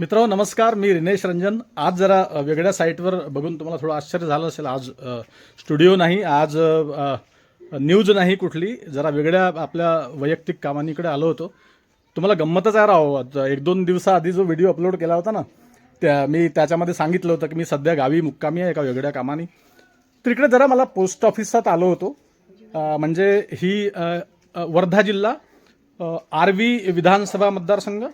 मित्र नमस्कार. मी रिनेश रंजन. आज जरा वेगळ्या साईटवर बघून तुम्हाला थोडं आश्चर्य झालं असेल. आज स्टुडिओ नाही. आज न्यूज नाही कुठली. जरा वेगळ्या आपल्या वैयक्तिक कामांकडे आलो होतो. तुम्हाला गंमतच आहे राहो एक दोन दिवसाआधी जो व्हिडिओ अपलोड केला होता ना त्या मी त्याच्यामध्ये सांगितलं होतं की मी सध्या गावी मुक्कामी आहे एका वेगळ्या कामानी. तर इकडे जरा मला पोस्ट ऑफिसात आलो होतो. म्हणजे ही वर्धा जिल्हा आर्वी विधानसभा मतदारसंघ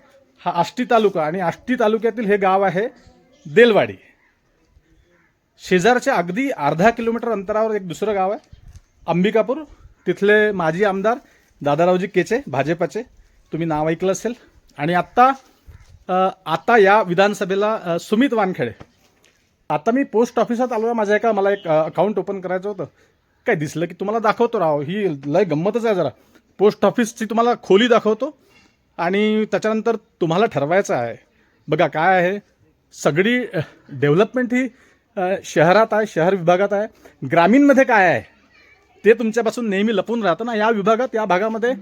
हा आष्टी तालुका आणि आष्टी तालुक्यातील हे गाव आहे देलवाडी. शेजारच्या अगदी अर्धा किलोमीटर अंतरावर एक दुसरं गाव आहे. अंबिकापूर. तिथले माजी आमदार दादारावजी केचे भाजपाचे. तुम्ही नाव ऐकलं असेल. आणि आत्ता आता या विधानसभेला सुमित वानखेडे. आता मी पोस्ट ऑफिसात आलो आहे. माझ्या एका मला एक अकाउंट ओपन करायचं होतं. काय दिसलं की तुम्हाला दाखवतो राव. ही लय गंमतच आहे जरा. पोस्ट ऑफिसची तुम्हाला खोली दाखवतो. आणि त्याच्यानंतर तुम्हाला ठरवायचं आहे. बघा काय आहे. सगळी डेव्हलपमेंट ही शहरात आहे शहर विभागात आहे. ग्रामीणमध्ये काय आहे? ते तुमच्यापासून नेहमी लपून राहतं ना. या विभागात या भागामध्ये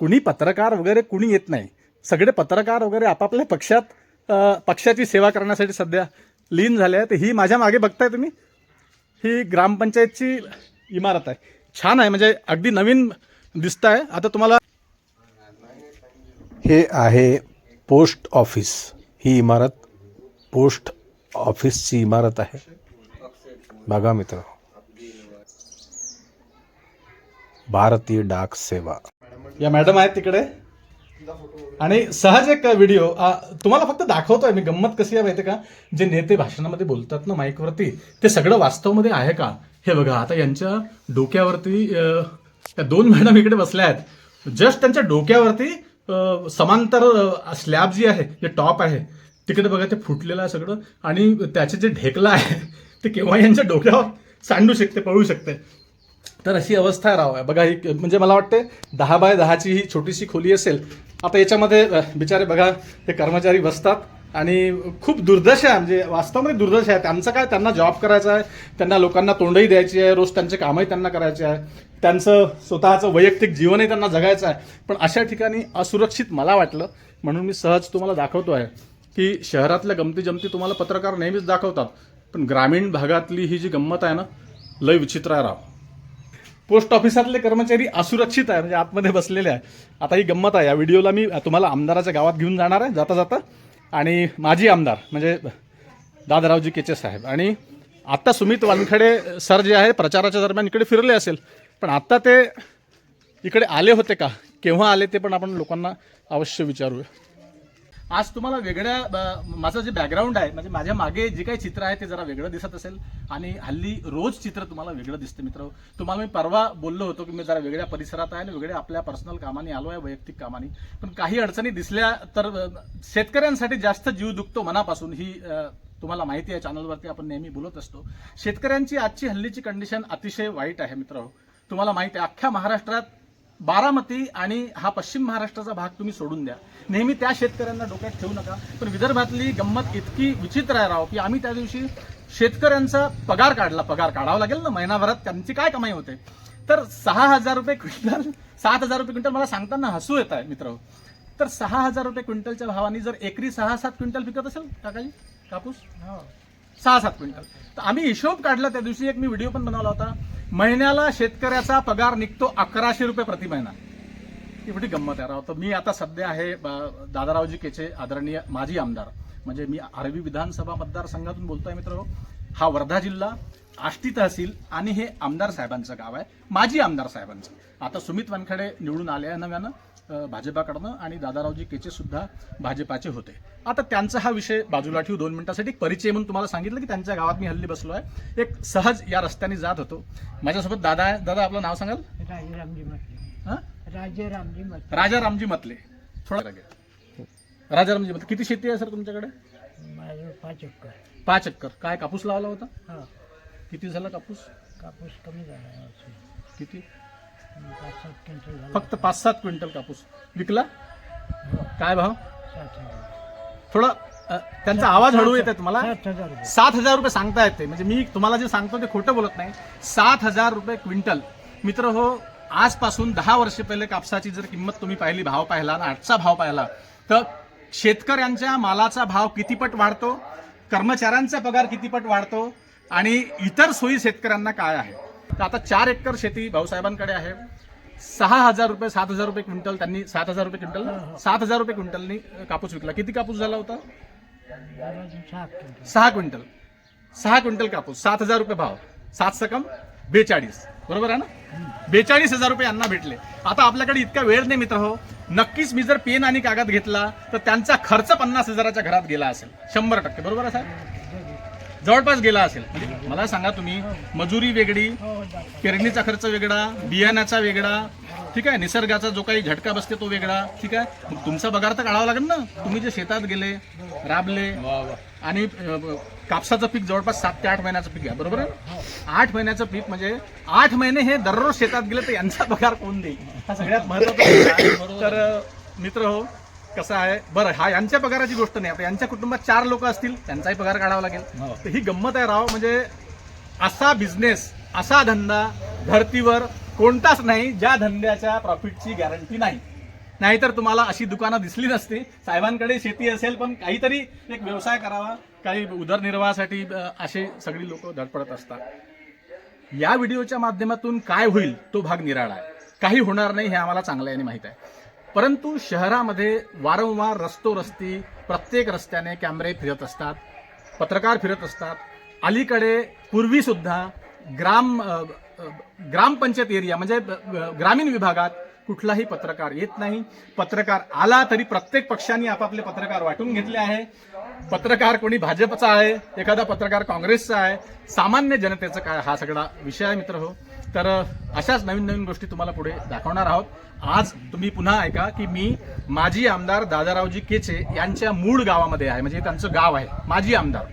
कुणी पत्रकार वगैरे कुणी येत नाही. सगळे पत्रकार वगैरे आपापल्या पक्षात पक्षाची सेवा करण्यासाठी सध्या लीन झाले आहे तर ही माझ्या मागे बघताय तुम्ही. ही ग्रामपंचायतची इमारत आहे. छान आहे. म्हणजे अगदी नवीन दिसत आहे आता तुम्हाला हे आहे पोस्ट ऑफिस. ही इमारत पोस्ट ऑफिसची इमारत आहे. बघा मित्र भारतीय डाक सेवा. या मॅडम आहेत तिकडे. आणि सहज एक व्हिडिओ तुम्हाला फक्त दाखवतोय मी. गंमत कशी आहे माहिती का? जे नेते भाषणामध्ये बोलतात ना माईकवरती ते सगळं वास्तवमध्ये आहे का? हे बघा आता यांच्या डोक्यावरती त्या दोन मॅडम इकडे बसल्या आहेत. जस्ट त्यांच्या डोक्यावरती समांतर स्लॅब जी आहे जे टॉप आहे तिकडे बघा ते फुटलेलं आहे सगळं. आणि त्याचे जे ढेकलं आहे ते केव्हा यांच्या डोक्यावर सांडू शकते पळू शकते. तर अशी अवस्था राव. आहे बघा ही म्हणजे मला वाटते दहा बाय दहाची ही छोटीशी खोली असेल. आता याच्यामध्ये बिचारे बघा हे कर्मचारी बसतात. आणि खूप दुर्दशा आहे. म्हणजे वास्तवामध्ये दुर्दशा आहे. त्यांचं काय? त्यांना जॉब करायचा आहे. त्यांना लोकांना तोंडही द्यायची आहे. रोज त्यांचे कामही त्यांना करायचे आहे. त्यांचं स्वतःचं वैयक्तिक जीवनही त्यांना जगायचं आहे. पण अशा ठिकाणी असुरक्षित मला वाटलं म्हणून मी सहज तुम्हाला दाखवतो आहे की शहरातल्या गमती जमती तुम्हाला पत्रकार नेहमीच दाखवतात. पण ग्रामीण भागातली ही जी गंमत आहे ना लय विचित्र आहे राव. पोस्ट ऑफिसातले कर्मचारी असुरक्षित आहे. म्हणजे आतमध्ये बसलेले आहे. आता ही गंमत आहे. या व्हिडिओला मी तुम्हाला आमदाराच्या गावात घेऊन जाणार आहे. जाता जाता आणि माजी आमदार म्हणजे दादारावजी केचे साहेब. आणि आत्ता सुमित वानखडे सर जे आहे प्रचाराच्या दरम्यान इकडे फिरले असेल पण आत्ता ते इकडे आले होते का? केव्हा आले ते पण आपण लोकांना अवश्य विचारूया. आज तुम्हाला वेगळ्या ब- माझं जे बॅकग्राऊंड आहे म्हणजे माझ्या मागे जे काही चित्र आहे ते जरा वेगळं दिसत असेल. आणि हल्ली रोज चित्र तुम्हाला वेगळं दिसतं मित्र. तुम्हाला मी परवा बोललो होतो की मी जरा वेगळ्या परिसरात आहे आणि वेगळ्या आपल्या पर्सनल कामाने आलो आहे वैयक्तिक कामाने. पण काही अडचणी दिसल्या तर शेतकऱ्यांसाठी जास्त जीव दुखतो मनापासून ही तुम्हाला माहिती आहे. चॅनलवरती आपण नेहमी बोलत असतो. शेतकऱ्यांची आजची हल्लीची कंडिशन अतिशय वाईट आहे मित्र. तुम्हाला माहिती आहे अख्ख्या महाराष्ट्रात बारामती आणि हा पश्चिम महाराष्ट्राचा भाग तुम्ही सोडून द्या. नेहमी त्या शेतकऱ्यांना डोक्यात ठेवू नका. पण विदर्भातली गंमत इतकी विचित्र आहे राव की आम्ही त्या दिवशी शेतकऱ्यांचा पगार काढला. पगार काढावा लागेल ना महिनाभरात? त्यांची काय कमाई होते? तर सहा हजार रुपये क्विंटल सात हजार रुपये क्विंटल मला सांगताना हसू येत आहे मित्र. तर सहा हजार रुपये क्विंटलच्या भावाने जर एकरी सहा सात क्विंटल पिकत असेल काकाजी? कापूस? हो. सहा सात क्विंटल. तर आम्ही हिशोब काढला त्या दिवशी एक मी व्हिडिओ पण बनवला होता. महिन्याला शेतकऱ्याचा पगार निघतो अकराशे रुपये प्रति महिना. एवढी गंमत आहे राव. तर मी आता सध्या आहे ब- दादारावजी केचे आदरणीय माजी आमदार. म्हणजे मी आरवी विधानसभा मतदारसंघातून बोलतोय मित्र हा वर्धा जिल्हा आष्टी तहसील आणि हे आमदार साहेबांचं गाव आहे. माजी आमदार साहेबांचं. आता सुमित वानखडे निवडून आले आहे नव्यानं भाजपाकडनं आणि दादारावजी केचे सुद्धा भाजपाचे होते. आता त्यांचा हा विषय बाजूला ठेवू दोन मिनिटासाठी. एक परिचय म्हणून तुम्हाला सांगितलं की त्यांच्या गावात मी हल्ली बसलो आहे. एक सहज या रस्त्याने जात होतो. माझ्यासोबत दादा आहे. दादा आपलं नाव सांगाल? राजे रामजी म्हटले हां? राजे रामजी म्हटले राजा रामजी मतले थोडा राजा रामजी मतले किती शेती आहे सर तुमच्याकडे? पाच एकर. पाच एकर. काय कापूस लावला होता? हा. किती झाला कापूस? कापूस कमी झाला यावर्षी. किती? पाच सात क्विंटल झाला. फक्त पाच सात क्विंटल कापूस. विकला? हो, काय भाव? सात हजार थोडा अ, त्यांचा आवाज हळू येत आहे तुम्हाला. सात हजार रुपये. सात हजार रुपये सांगता येते म्हणजे मी तुम्हाला जे सांगतो ते खोटं बोलत नाही. सात हजार रुपये क्विंटल. मित्र हो आजपासून दहा वर्ष पहिले कापसाची जर किंमत तुम्ही पाहिली भाव पाहिला आणि आजचा भाव पाहिला तर शेतकऱ्यांच्या मालाचा भाव कितीपट वाढतो? कर्मचाऱ्यांचा पगार कितीपट वाढतो? आणि इतर सोयी शेतकऱ्यांना काय आहे? तर आता चार एकर शेती भाऊसाहेबांकडे आहे. सहा हजार रुपये सात हजार रुपये क्विंटल त्यांनी सात हजार रुपये क्विंटल ना? सात हजार रुपये क्विंटलनी कापूस विकला. किती कापूस झाला होता? दादाजी सहा क्विंटल सहा क्विंटल. सहा क्विंटल कापूस. सात हजार रुपये भाव. सात सकम बेचाळीस. बरोबर आहे ना? बेचाळीस हजार रुपये यांना भेटले. आता आपल्याकडे इतका वेळ नाही मित्र हो. नक्कीच मी जर पेन आणि कागद घेतला तर त्यांचा खर्च पन्नास हजाराच्या घरात गेला असेल. शंभर टक्के. बरोबर आहे साहेब? जवळपास गेला असेल. म्हणजे मला सांगा तुम्ही मजुरी वेगळी पेरणीचा खर्च वेगळा बियाण्याचा वेगळा ठीक आहे निसर्गाचा जो काही झटका बसते तो वेगळा ठीक आहे. मग तुमचा पगार तर काढावा लागेल ना. तुम्ही जे शेतात गेले राबले आणि कापसाचं पीक जवळपास सात ते आठ महिन्याचं पीक आहे बरोबर आठ महिन्याचं पीक म्हणजे आठ महिने हे दररोज शेतात गेले तर यांचा पगार कोण देईल? हा सगळ्यात महत्त्वाचा. तर मित्र हो कसं आहे? बरं हा यांच्या पगाराची गोष्ट नाही. आता यांच्या कुटुंबात चार लोक असतील त्यांचाही पगार काढावा लागेल. तर ही गंमत आहे राव. म्हणजे असा बिझनेस असा धंदा धर्तीवर कोणताच नाही ज्या धंद्याच्या प्रॉफिटची गॅरंटी नाही. नाहीतर तुम्हाला अशी दुकानं दिसली नसती. साहेबांकडे शेती असेल पण काहीतरी एक व्यवसाय करावा. काही उदरनिर्वाहासाठी असे सगळी लोक धडपडत असतात. या व्हिडिओच्या माध्यमातून काय होईल तो भाग निराळा आहे. काही होणार नाही हे आम्हाला चांगल्याने माहीत आहे. परंतु शहरामध्ये वारंवार रस्तोरस्ती प्रत्येक रस्त्याने कॅमेरे फिरत असतात पत्रकार फिरत असतात. अलीकडे पूर्वीसुद्धा ग्राम ग्रामपंचायत एरिया म्हणजे ग्रामीण विभागात कुठलाही पत्रकार येत नाही. पत्रकार आला तरी प्रत्येक पक्षांनी आपापले पत्रकार वाटून घेतले आहे. पत्रकार कोणी भाजपचा आहे एखादा पत्रकार काँग्रेसचा आहे. सामान्य जनतेचं काय हा सगळा विषय आहे मित्र हो तर अशाच नवीन नवीन गोष्टी तुम्हाला पुढे दाखवणार आहोत. आज तुम्ही पुन्हा ऐका की मी माजी आमदार दादारावजी केचे यांच्या मूळ गावामध्ये आहे. म्हणजे त्यांचं गाव आहे. माजी आमदार.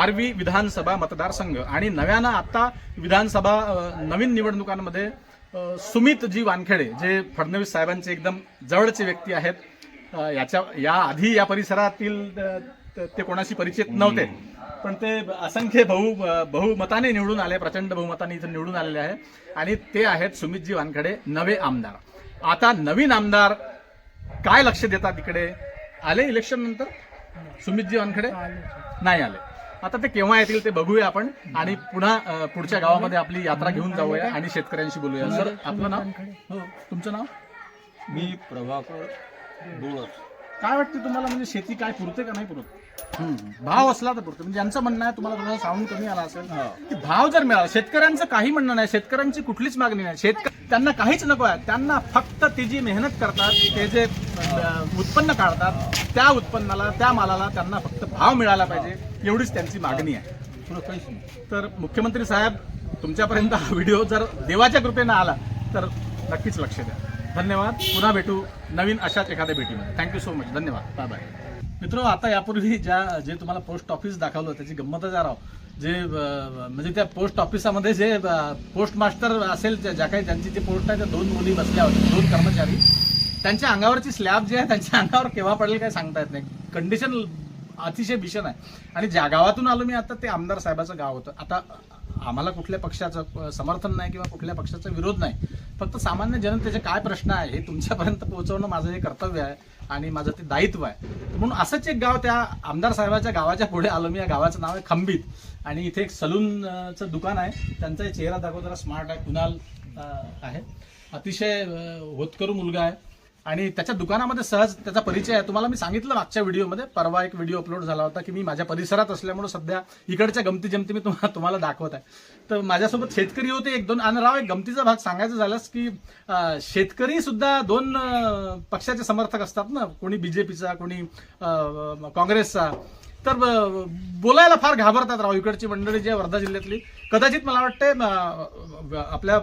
आरवी विधानसभा मतदारसंघ. आणि नव्यानं आता विधानसभा नवीन निवडणुकांमध्ये सुमित जी वानखेडे जे फडणवीस साहेबांचे एकदम जवळचे व्यक्ती आहेत याच्या या आधी या परिसरातील ते कोणाशी परिचित नव्हते. पण ते असंख्य बहु बहुमताने निवडून आले प्रचंड बहुमताने इथं निवडून आलेले आहे. आणि ते आहेत सुमितजी वानखेडे नवे आमदार. आता नवीन आमदार काय लक्ष देतात इकडे? आले इलेक्शन नंतर? सुमितजी वानखेडे? नाही आले. आता ते केव्हा येतील ते बघूया आपण. आणि पुन्हा पुढच्या गावामध्ये आपली यात्रा घेऊन जाऊया आणि शेतकऱ्यांशी बोलूया. सर आपलं नाव? हो तुमचं नाव? मी प्रभाकर काय वाटते तुम्हाला? म्हणजे शेती काय पुरते का नाही पुरत? भाव असला तर पुरते. म्हणजे ज्यांचं म्हणणं आहे तुम्हाला थोडा साऊंड कमी आला असेल. की भाव जर मिळाला शेतकऱ्यांचं काही म्हणणं नाही. शेतकऱ्यांची कुठलीच मागणी नाही. शेतकरी त्यांना काहीच नको आहे. त्यांना फक्त ते जी मेहनत करतात ते जे उत्पन्न काढतात त्या उत्पन्नाला त्या मालाला त्यांना फक्त भाव मिळाला पाहिजे. एवढीच त्यांची मागणी आहे. तर मुख्यमंत्री साहेब तुमच्यापर्यंत हा व्हिडिओ जर देवाच्या कृपेनं आला तर नक्कीच लक्ष द्या. धन्यवाद. पुन्हा भेटू नवीन अशाच एखाद्या भेटीमध्ये. थँक्यू सो मच धन्यवाद. बाय बाय मित्र आता यापूर्वी ज्या जे तुम्हाला पोस्ट ऑफिस दाखवलं त्याची गंमतच आहे राव. जे म्हणजे त्या पोस्ट ऑफिसामध्ये जे पोस्ट मास्टर असेल ज्या काही ज्यांची जे पोस्ट आहे त्या दोन मुली बसल्या होत्या दोन कर्मचारी. त्यांच्या अंगावरची स्लॅब जी आहे त्यांच्या अंगावर केव्हा पडेल काय सांगता येत नाही. कंडिशन अतिशय भीषण आहे. आणि ज्या गावातून आलो मी आता ते आमदार साहेबाचं गाव होतं. आता आम्हाला कुठल्या पक्षाचं समर्थन नाही किंवा कुठल्या पक्षाचा विरोध नाही. फक्त सामान्य जनतेचे काय प्रश्न आहे हे तुमच्यापर्यंत पोहोचवणं माझं हे कर्तव्य आहे. आणि माझं ते दायित्व आहे. म्हणून असंच एक गाव त्या आमदार साहेबाच्या गावाच्या पुढे आलो मी. या गावाचं नाव आहे खंबीत. आणि इथे एक सलूनचं दुकान आहे. त्यांचा चेहरा दाखव जरा स्मार्ट आहे. कुणाल आहे. अतिशय होतकरू मुलगा आहे. आणि त्याच्या दुकानामध्ये सहज त्याचा परिचय आहे. तुम्हाला मी सांगितलं मागच्या व्हिडिओमध्ये परवा एक व्हिडिओ अपलोड झाला होता की मी माझ्या परिसरात असल्यामुळे सध्या इकडच्या गमती जमती मी तुम्हाला तुम्हाला दाखवत आहे. तर माझ्यासोबत शेतकरी होते एक दोन आणि राव एक गमतीचा भाग सांगायचा झालास की शेतकरी सुद्धा दोन पक्षाचे समर्थक असतात ना कोणी बीजेपीचा कोणी काँग्रेसचा. तर बोलायला फार घाबरतात राव इकडची मंडळी जी वर्धा जिल्ह्यातली. कदाचित मला वाटते आपल्या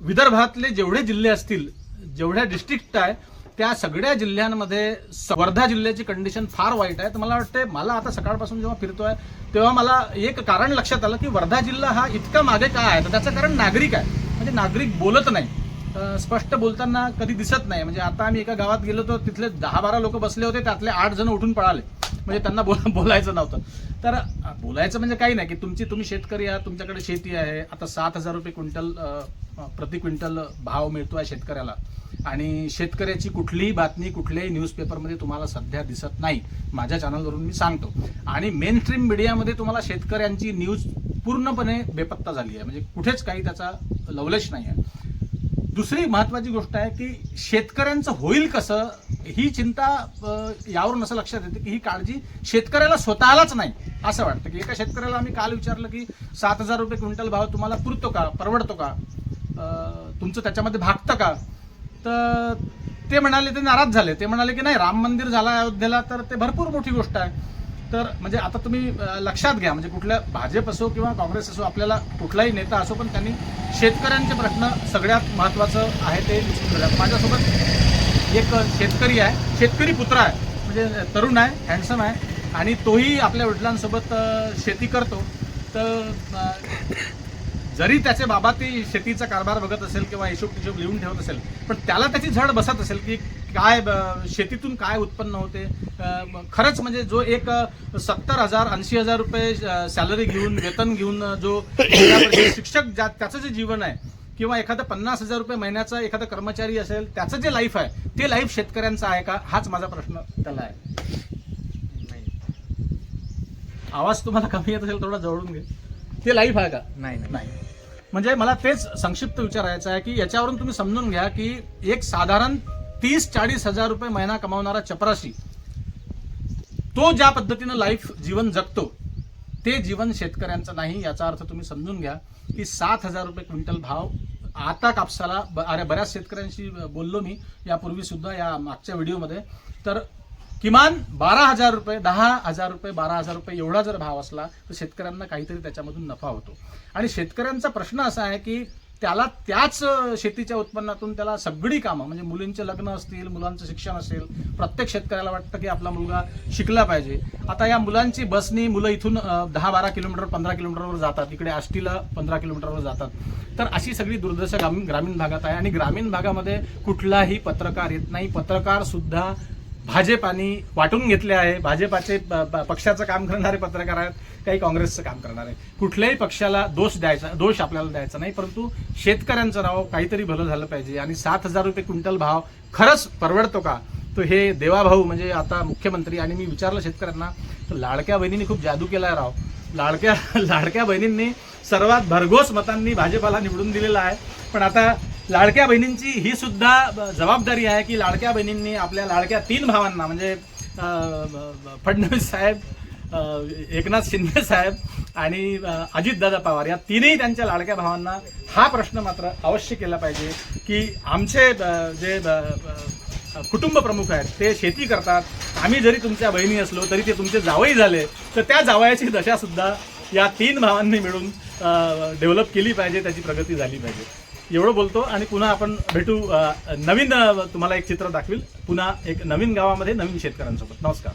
विदर्भातले जेवढे जिल्हे असतील जेवढ्या डिस्ट्रिक्ट आहे त्या सगळ्या जिल्ह्यांमध्ये वर्धा जिल्ह्याची कंडिशन फार वाईट आहे. तर मला वाटते मला आता सकाळपासून जेव्हा फिरतोय तेव्हा मला एक कारण लक्षात आलं की वर्धा जिल्हा हा इतका मागे का आहे? तर त्याचं कारण नागरिक आहे. म्हणजे नागरिक बोलत नाही. स्पष्ट बोलताना कधी दिसत नाही. म्हणजे आता आम्ही एका गावात गेलो तर तिथले दहा बारा लोक बसले होते त्यातले आठ जण उठून पळाले. म्हणजे त्यांना बोल बोलायचं नव्हतं. तर बोलायचं म्हणजे काही नाही की तुमची तुम्ही शेतकरी आहात तुमच्याकडे शेती आहे आता सात हजार रुपये क्विंटल प्रति क्विंटल भाव मिळतो आहे शेतकऱ्याला. आणि शेतकऱ्याची कुठलीही बातमी कुठल्याही न्यूजपेपरमध्ये तुम्हाला सध्या दिसत नाही. माझ्या चॅनलवरून मी सांगतो. आणि मेन स्ट्रीम मीडियामध्ये तुम्हाला शेतकऱ्यांची न्यूज पूर्णपणे बेपत्ता झाली आहे. म्हणजे कुठेच काही त्याचा लवलेश नाही आहे. दुसरी महत्वाची गोष्ट आहे की शेतकऱ्यांचं होईल कसं ही चिंता यावरून असं लक्षात येते की ही काळजी शेतकऱ्याला स्वतःलाच नाही. असं वाटतं की एका शेतकऱ्याला आम्ही काल विचारलं की सात हजार रुपये क्विंटल भाव तुम्हाला पुरतो का परवडतो का? तुमचं त्याच्यामध्ये भागतं का? तर ते म्हणाले ते नाराज झाले. ते म्हणाले की नाही राम मंदिर झालं अयोध्येला तर ते भरपूर मोठी गोष्ट आहे. तर म्हणजे आता तुम्ही लक्षात घ्या म्हणजे कुठल्या भाजप असो किंवा काँग्रेस असो आपल्याला कुठलाही नेता असो पण त्यांनी शेतकऱ्यांचे प्रश्न सगळ्यात महत्त्वाचं आहे ते विचारून माझ्यासोबत एक शेतकरी आहे शेतकरी पुत्र आहे म्हणजे तरुण आहे हँडसम आहे आणि तोही आपल्या वडिलांसोबत शेती करतो. तर जरी त्याचे बाबा ती शेतीचा कारभार बघत असेल किंवा हिशोब तिशोब लिहून ठेवत असेल पण त्याला त्याची झड बसत असेल की काय शेतीतून काय उत्पन्न होते? खरंच म्हणजे जो एक सत्तर हजार ऐंशी हजार रुपये सॅलरी घेऊन वेतन घेऊन जो परिषद शिक्षक ज्या त्याचं जे जीवन आहे किंवा एखादा पन्नास हजार रुपये महिन्याचा एखादा कर्मचारी असेल त्याचं जे लाईफ आहे ते लाईफ शेतकऱ्यांचं आहे का? हाच माझा प्रश्न त्याला आहे. आवाज तुम्हाला कमी येत असेल थोडा जवळून घे. ते लाईफ आहे का? नाही. नाही. म्हणजे मला तेच संक्षिप्त विचारायचं आहे की याच्यावरून तुम्ही समजून घ्या की एक साधारण तीस चाळीस हजार रुपये महिना कमावणारा चपराशी तो ज्या पद्धतीनं लाईफ जीवन जगतो ते जीवन शेतकऱ्यांचं नाही याचा अर्थ तुम्ही समजून घ्या की सात हजार रुपये क्विंटल भाव आता कापसाला ब- अरे बऱ्याच शेतकऱ्यांशी बोललो मी यापूर्वी सुद्धा या मागच्या व्हिडिओमध्ये. तर किमान बारा हजार रुपये दहा हजार रुपये बारा हजार रुपये एवढा जर भाव असला तर शेतकऱ्यांना काहीतरी त्याच्यामधून नफा होतो. आणि शेतकऱ्यांचा प्रश्न असा आहे की त्याला त्याच शेतीच्या उत्पन्नातून त्याला सगळी कामं म्हणजे मुलींचे लग्न असतील मुलांचं शिक्षण असेल प्रत्येक शेतकऱ्याला वाटतं की आपला मुलगा शिकला पाहिजे. आता या मुलांची बसनी मुलं इथून दहा बारा किलोमीटर पंधरा किलोमीटरवर जातात. इकडे आष्टीला पंधरा किलोमीटरवर जातात. तर अशी सगळी दुर्दशा ग्रामीण ग्रामीण भागात आहे आणि ग्रामीण भागामध्ये कुठलाही पत्रकार येत नाही. पत्रकार सुद्धा भाजपानी वाटून घेतले आहे. भाजपाचे पक्षाचं काम करणारे पत्रकार आहेत. काही काँग्रेसचं काम करणार आहे. कुठल्याही पक्षाला दोष द्यायचा दोष आपल्याला द्यायचा नाही परंतु शेतकऱ्यांचं नाव काहीतरी भलं झालं पाहिजे आणि सात हजार रुपये क्विंटल भाव खरंच परवडतो का? तो हे देवाभाऊ म्हणजे आता मुख्यमंत्री आणि मी विचारलं शेतकऱ्यांना तर लाडक्या बहिणींनी खूप जादू केलाय राव. लाडक्या लाडक्या बहिणींनी सर्वात भरघोस मतांनी भाजपाला निवडून दिलेला आहे. पण आता लाडक्या बहिणींची ही सुद्धा जबाबदारी आहे की लाडक्या बहिणींनी आपल्या लाडक्या तीन भावांना म्हणजे फडणवीस साहेब एकनाथ शिंदे साहेब आणि अजितदादा पवार या तीनही त्यांच्या लाडक्या भावांना हा प्रश्न मात्र अवश्य केला पाहिजे की आमचे जे कुटुंब प्रमुख आहेत ते शेती करतात. आम्ही जरी तुमच्या बहिणी असलो तरी ते तुमचे जावई झाले तर त्या जावयाची दशासुद्धा या तीन भावांनी मिळून डेव्हलप केली पाहिजे त्याची प्रगती झाली पाहिजे. एवढं बोलतो आणि पुन्हा आपण भेटू नवीन तुम्हाला एक चित्र दाखवील. पुन्हा एक नवीन गावामध्ये नवीन शेतकऱ्यांसोबत. नमस्कार.